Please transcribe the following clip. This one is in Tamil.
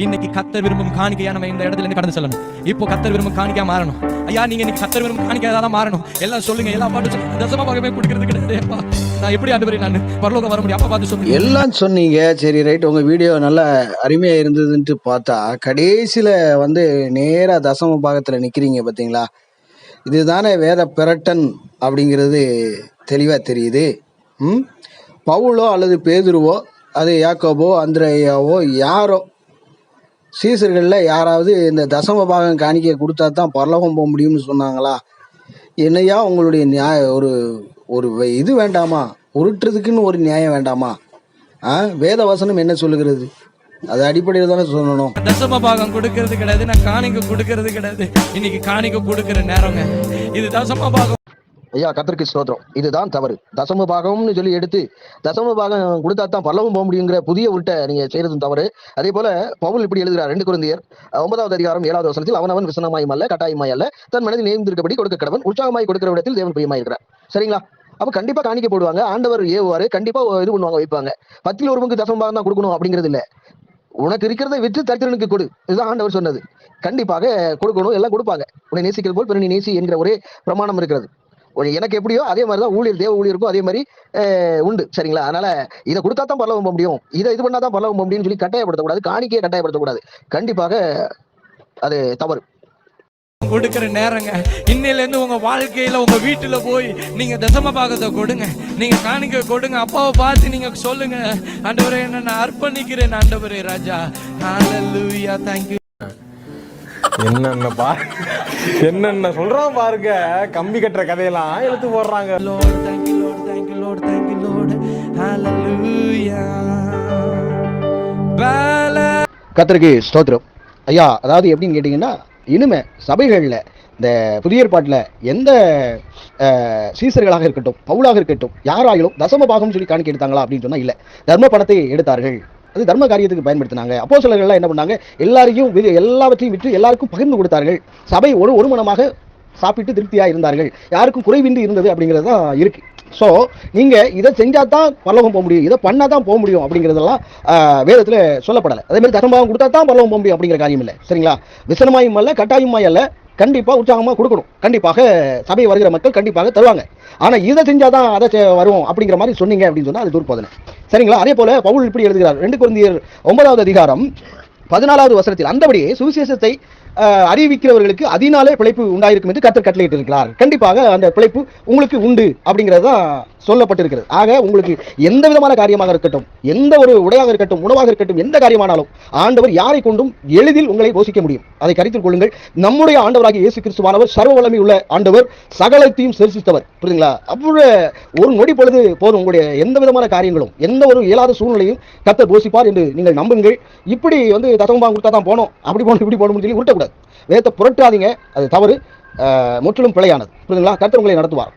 இன்னைக்கு கத்தர் விரும்பும் காணிக்கையா நம்ம இந்த இடத்துல இருந்து கடந்து செல்லணும். இப்போ கத்தர் விரும்பும் காணிக்கையா மாறணும். ஐயா நீங்க இன்னைக்கு கத்தர் விரும்பும் காணிக்கையா தான் மாறணும். எல்லாம் சொல்லுங்க எல்லாம் பாட்டு சொல்லுங்க. தசம பாகமே கொடுக்கறது கிடையாது. நான் எப்படி ஆண்டு நான்? பரலோகம் வர முடியும். அப்பா பார்த்து சொல்லுங்க. எல்லாம் சொன்னீங்க. சரி ரைட் உங்கள் வீடியோ நல்லா அருமையாக இருந்ததுன்ட்டு பார்த்தா கடைசியில் வந்து நேராக தசம பாகத்தில் நிற்கிறீங்க பார்த்தீங்களா இதுதானே வேத பிரட்டன் அப்படிங்கிறது தெளிவாக தெரியுது. ம்? பவுலோ அல்லது பேதுருவோ அது யாக்கோபோ அந்திரேயாவோ யாரோ சீசர்களில் யாராவது இந்த தசம பாகம் காணிக்கை கொடுத்தா தான் பரலோகம் போக முடியும்னு சொன்னாங்களா? என்னையா உங்களுடைய நியாய ஒரு ஒரு இது வேண்டாமா? உருட்டுறதுக்குன்னு ஒரு நியாயம் வேண்டாமா? ஆ? வேத வசனம் என்ன சொல்லுகிறது? அது அடிப்படையில் தானே சொல்லணும். தசம பாகம் கொடுக்கறது கிடையாது நான் காணிக்க கொடுக்கறது கிடையாது. இன்னைக்கு காணிக்க கொடுக்கற நேரங்க. இது தசம பாகம். ஐயா கத்திரிக்கு ஸ்தோத்திரம். இதுதான் தவறு. தசம பாகம்னு சொல்லி எடுத்து தசம பாகம் கொடுத்தா தான் பல்லவும் போக முடியுங்கிற புதிய உள்ட்ட நீங்க செய்யறதும் தவறு. அதே போல பவுல் இப்படி எழுதுகிறார் ரெண்டு குழந்தையர் ஒன்பதாவது அதிகாரம் ஏழாவது வசனத்தில் அவனவன் விசனமாயும் அல்ல கட்டாயமாய் அல்ல. தன் மனதில் நேர்ந்திருக்கபடி கொடுக்க கடவன் உற்சாகமாய் கொடுக்கிற இடத்தில் தேவன் பிரியமாயிருக்கிறார் சரிங்களா? அப்ப கண்டிப்பா காணிக்க போடுவாங்க. ஆண்டவர் ஏவுவாரு. கண்டிப்பா இது பண்ணுவாங்க வைப்பாங்க. பத்தில் ஒரு பங்கு தசம பாகம் தான் கொடுக்கணும் அப்படிங்கிறது இல்ல. உனக்கு இருக்கிறத விற்று தரித்திரனுக்கு கொடு. இதுதான் ஆண்டவர் சொன்னது. கண்டிப்பாக கொடுக்கணும் எல்லாம் கொடுப்பாங்க. உன்னை நேசிக்கிறது போல் பிறனை நேசி என்கிற ஒரே பிரமாணம் இருக்கிறது. எனக்கு எப்படியோ அதே மாதிரி தான் ஊழியர் தேவ ஊழியருக்கும் அதே மாதிரி உண்டு. சரிங்களா? அதனால இதை கொடுத்தா தான் பரலவம் போக முடியும். இதை இது பண்ணா தான் பரலவம் போக முடியும்னு சொல்லி கட்டாயப்படுத்தக்கூடாது. காணிக்கையை கட்டாயப்படுத்தக்கூடாது. கண்டிப்பாக அது தவறு. கொடுக்கிற நேரங்க. இன்னையில இருந்து உங்க வாழ்க்கையில உங்க வீட்டுல போய் நீங்க தசம பாகத்தை கொடுங்க. நீங்க காணிக்கை கொடுங்க. அப்பாவை பார்த்து நீங்க சொல்லுங்க. ஆண்டவரே என்ன நான் அர்ப்பணிக்கிறேன். ஆண்டவரே ராஜா. ஹalleluya thank you. என்னென்ன பா என்னென்ன சொல்றான் பாருங்க கம்பி கட்டுற கதையெல்லாம் எடுத்து போடுறாங்க. கத்தருக்கு ஸ்தோத்திரம். ஐயா அதாவது எப்படின்னு கேட்டிங்கன்னா இனிமே சபைகளில் இந்த புதிய ஏற்பாட்டில் எந்த சீசர்களாக இருக்கட்டும் பவுலாக இருக்கட்டும் யாராயிலும் தசம பாகம் சொல்லி காணிக்கை எடுத்தாங்களா அப்படின்னு சொன்னால் இல்லை. தர்ம பணத்தை எடுத்தார்கள். அது தர்ம காரியத்துக்கு பயன்படுத்தினாங்க. அப்போ சிலர்கள்லாம் என்ன பண்ணாங்க? எல்லாரையும் எல்லாவற்றையும் விற்று எல்லாருக்கும் பகிர்ந்து கொடுத்தார்கள். சபை ஒரு ஒரு மனமாக சாப்பிட்டு திருப்தியாக இருந்தார்கள். யாருக்கும் குறைவின்றி இருந்தது அப்படிங்கிறது தான் இருக்கு. ஸோ நீங்கள் இதை செஞ்சால் தான் பரலோகம் போக முடியும். இதை பண்ணால் தான் போக முடியும் அப்படிங்கிறதெல்லாம் வேதத்தில் சொல்லப்படலை. அதே மாதிரி கொடுத்தா தான் பரலோகம் போக முடியும் அப்படிங்கிற காரியம் இல்லை. சரிங்களா? விசனமாயும் அல்ல கட்டாயமாய் அல்ல கண்டிப்பாக உற்சாகமாக கொடுக்கணும். கண்டிப்பாக சபை வருகிற மக்கள் கண்டிப்பாக தருவாங்க. ஆனால் இதை செஞ்சால் தான் அதை செ- வரும் அப்படிங்கிற மாதிரி சொன்னீங்க அப்படின்னு சொன்னால் அது துர்போதனை சரிங்களா? அதே போல பவுல் இப்படி எழுதுகிறார். ரெண்டு குழந்தையர் ஒன்பதாவது அதிகாரம் பதினாலாவது வசனத்தில் அந்தபடியே சுவிசேஷத்தை அறிவிக்கிறவர்களுக்கு அதனாலே பிழைப்பு உண்டாயிருக்கும் என்று கத்தர் கட்டளையிட்டு இருக்கிறார் கண்டிப்பாக அந்த பிழைப்பு உங்களுக்கு உண்டு அப்படிங்கிறது தான் சொல்லப்பட்டிருக்கிறது. ஆக உங்களுக்கு எந்த விதமான காரியமாக இருக்கட்டும் எந்த ஒரு உடையாக இருக்கட்டும் உணவாக இருக்கட்டும் எந்த காரியமானாலும் ஆண்டவர் யாரை கொண்டும் எளிதில் உங்களை போஷிக்க முடியும். அதை கருத்தில் கொள்ளுங்கள். நம்முடைய ஆண்டவராகிய இயேசு கிறிஸ்துவானவர் சர்வ வல்லமை உள்ள ஆண்டவர் சகலத்தையும் செலுசித்தவர் புரியுதுங்களா? அவ்வளவு ஒரு நொடி பொழுது போதும். உங்களுடைய எந்த விதமான காரியங்களும் எந்த ஒரு இயலாத சூழ்நிலையும் கத்தர் போஷிப்பார் என்று நீங்கள் நம்புங்கள். இப்படி வந்து தசம்பா கொடுத்தா தான் போனோம். அப்படி போகணும் இப்படி போகணும்னு சொல்லி உருட்டக்கூடாது. வேதத்தை புரட்டாதீங்க. அது தவறு. முற்றிலும் பிழையானது. புரியுதுங்களா? கத்தர் உங்களை நடத்துவார்.